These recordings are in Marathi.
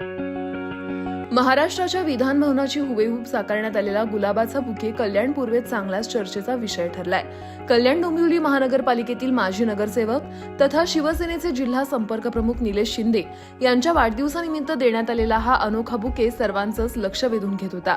you. महाराष्ट्राच्या विधानभवनाची हुबेहूब साकारण्यात आलेला गुलाबाचा बुके कल्याण पूर्वेत चांगलाच चर्चेचा विषय ठरलाय. कल्याण डोंबिवली महानगरपालिकेतील माजी नगरसेवक तथा शिवसेनेचे जिल्हा संपर्क प्रमुख निलेश शिंदे यांच्या वाढदिवसानिमित्त देण्यात आलेला हा अनोखा बुके सर्वांचंच लक्ष वेधून घेत होता.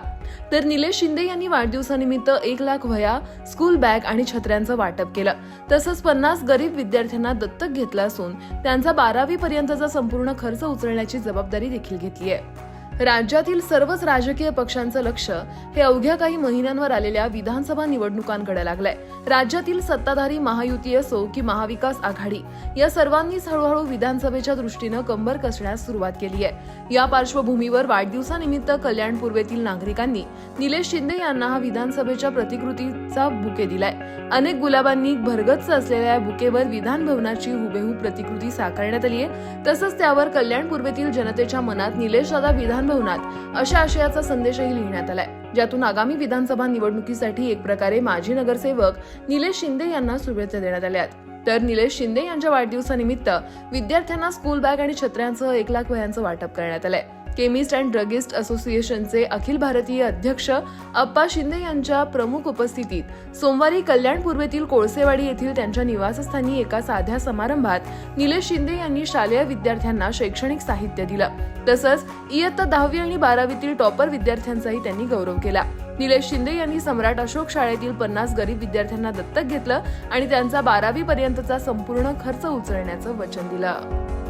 तर निलेश शिंदे यांनी वाढदिवसानिमित्त एक लाख वह्या स्कूल बॅग आणि छत्र्यांचं वाटप केलं. तसंच पन्नास गरीब विद्यार्थ्यांना दत्तक घेतलं असून त्यांचा बारावी पर्यंतचा संपूर्ण खर्च उचलण्याची जबाबदारी देखील घेतली आहे. राज्यातील सर्वच राजकीय पक्षांचं लक्ष हे अवघ्या काही महिन्यांवर आलेल्या विधानसभा निवडणुकांकडे लागलंय. राज्यातील सत्ताधारी महायुती असो की महाविकास आघाडी या सर्वांनीच हळूहळू विधानसभेच्या दृष्टीनं कंबर कसण्यास सुरुवात केली आहे. या पार्श्वभूमीवर वाढदिवसानिमित्त कल्याण पूर्वेतील नागरिकांनी निलेश शिंदे यांना हा विधानसभेच्या प्रतिकृतीचा बुके दिलाय. अनेक गुलाबांनी भरगच्च असलेल्या या बुकेवर विधान भवनाची हुबेहूब प्रतिकृती साकारण्यात आली आहे तसंच त्यावर कल्याण पूर्वेतील जनतेच्या मनात निलेश दादा विधान विधानभवनात. अशा आशयाचा संदेशही लिहिण्यात आलाय. ज्यातून आगामी विधानसभा निवडणुकीसाठी एक प्रकारे माजी नगरसेवक निलेश शिंदे यांना शुभेच्छा देण्यात आल्या तर निलेश शिंदे यांच्या वाढदिवसानिमित्त विद्यार्थ्यांना स्कूल बॅग आणि छत्र्यांसह एक लाख वह्यांचं वाटप करण्यात आलंय. केमिस्ट अँड ड्रगिस्ट असोसिएशनचे अखिल भारतीय अध्यक्ष अप्पा शिंदे यांच्या प्रमुख उपस्थितीत सोमवारी कल्याण पूर्वेतील कोळसेवाडी येथील त्यांच्या निवासस्थानी एका साध्या समारंभात निलेश शिंदे यांनी शालेय विद्यार्थ्यांना शैक्षणिक साहित्य दिलं. तसंच इयत्ता दहावी आणि बारावीतील टॉपर विद्यार्थ्यांचाही त्यांनी गौरव केला. निलेश शिंदे यांनी सम्राट अशोक शाळेतील पन्नास गरीब विद्यार्थ्यांना दत्तक घेतलं आणि त्यांचा बारावी पर्यंतचा संपूर्ण खर्च उचलण्याचं वचन दिलं.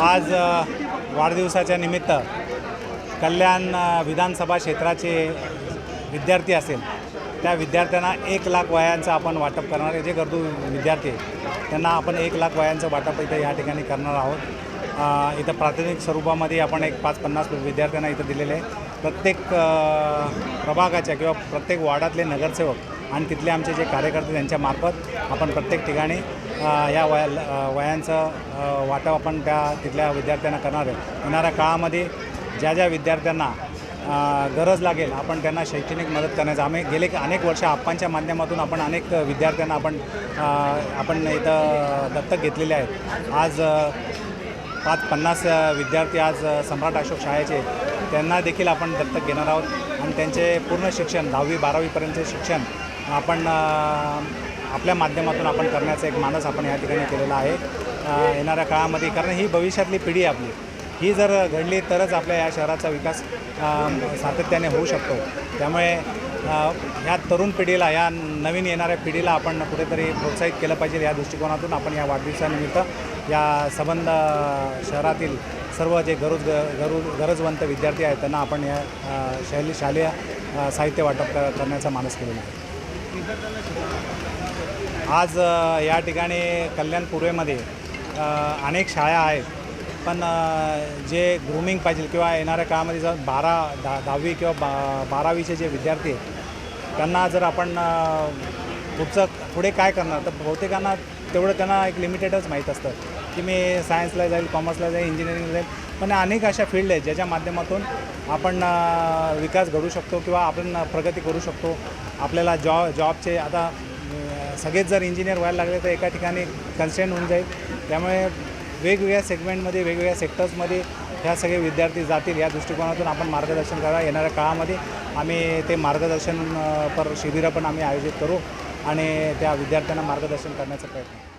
आज वाढदिवसाच्या निमित्त कल्याण विधानसभा क्षेत्राचे विद्यार्थी असेल त्या विद्यार्थ्यांना एक लाख वयांचं आपण वाटप करणार आहे. जे गरजू विद्यार्थी त्यांना आपण एक लाख वयांचं वाटप इथं या ठिकाणी करणार आहोत. इथं प्राथमिक स्वरूपामध्ये आपण एक पाच पन्नास विद्यार्थ्यांना इथं दिलेले आहे. प्रत्येक प्रभागाच्या किंवा प्रत्येक वार्डातले नगरसेवक आणि तिथले आमचे जे कार्यकर्ते त्यांच्यामार्फत आपण प्रत्येक ठिकाणी या वया वयांचं वाटप आपण त्या तिथल्या विद्यार्थ्यांना करणार आहे. येणाऱ्या काळामध्ये ज्या ज्या विद्यार्थ्यांना गरज लागेल आपण त्यांना शैक्षणिक मदत करण्याचं आम्ही गेले अनेक वर्ष आप्पांच्या माध्यमातून आपण अनेक विद्यार्थ्यांना आपण आपण इथं दत्तक घेतलेले आहेत. आज पाच पन्नास विद्यार्थी आज सम्राट अशोक शाळेचे त्यांना देखील आपण दत्तक घेणार आहोत. आणि त्यांचे पूर्ण शिक्षण दहावी बारावीपर्यंतचे शिक्षण आपण आपल्या माध्यमातून आपण करण्याचा एक मानस आपण या ठिकाणी केलेला आहे. येणाऱ्या काळामध्ये कारण ही भविष्यातली पिढी आपली. ही जर घडली तरच आपल्या या शहराचा विकास सातत्याने होऊ शकतो. त्यामुळे ह्या तरुण पिढीला या नवीन येणाऱ्या पिढीला आपण कुठेतरी प्रोत्साहित केलं पाहिजे. या दृष्टिकोनातून आपण या वाढदिवसानिमित्त या संबंध शहरातील सर्व जे गरज गरज गरजवंत विद्यार्थी आहेत त्यांना आपण या शैली शालेय साहित्य वाटप करण्याचा मानस केलेला आहे. आज या ठिकाणी कल्याण पूर्वेमध्ये अनेक शाळा आहेत. पण जे ग्रूमिंग पाहिजे किंवा येणाऱ्या काळामध्ये जर बारा दहा दहावी किंवा बा बारावीचे जे विद्यार्थी आहेत त्यांना जर आपण पुढचं पुढे काय करणार? तर बहुतेकांना तेवढं त्यांना एक लिमिटेडच माहीत असतं. की मी सायन्सला जाईल कॉमर्सला जाईल इंजिनिअरिंगला जाईल. पण अनेक अशा फील्ड आहेत ज्याच्या माध्यमातून आपण विकास घडू शकतो किंवा आपण प्रगती करू शकतो. आपल्याला जॉ जॉबचे आता सगळेच जर इंजिनियर व्हायला लागले तर एका ठिकाणी कन्स्टेंट होऊन जाईल. त्यामुळे वेगवेगळ्या सेगमेंटमध्ये वेगवेगळ्या सेक्टर्समध्ये ह्या सगळे विद्यार्थी जातील या दृष्टिकोनातून आपण मार्गदर्शन करा येणाऱ्या काळामध्ये आम्ही ते मार्गदर्शन पर शिबिरं पण आम्ही आयोजित करू आणि त्या विद्यार्थ्यांना मार्गदर्शन करण्याचा प्रयत्न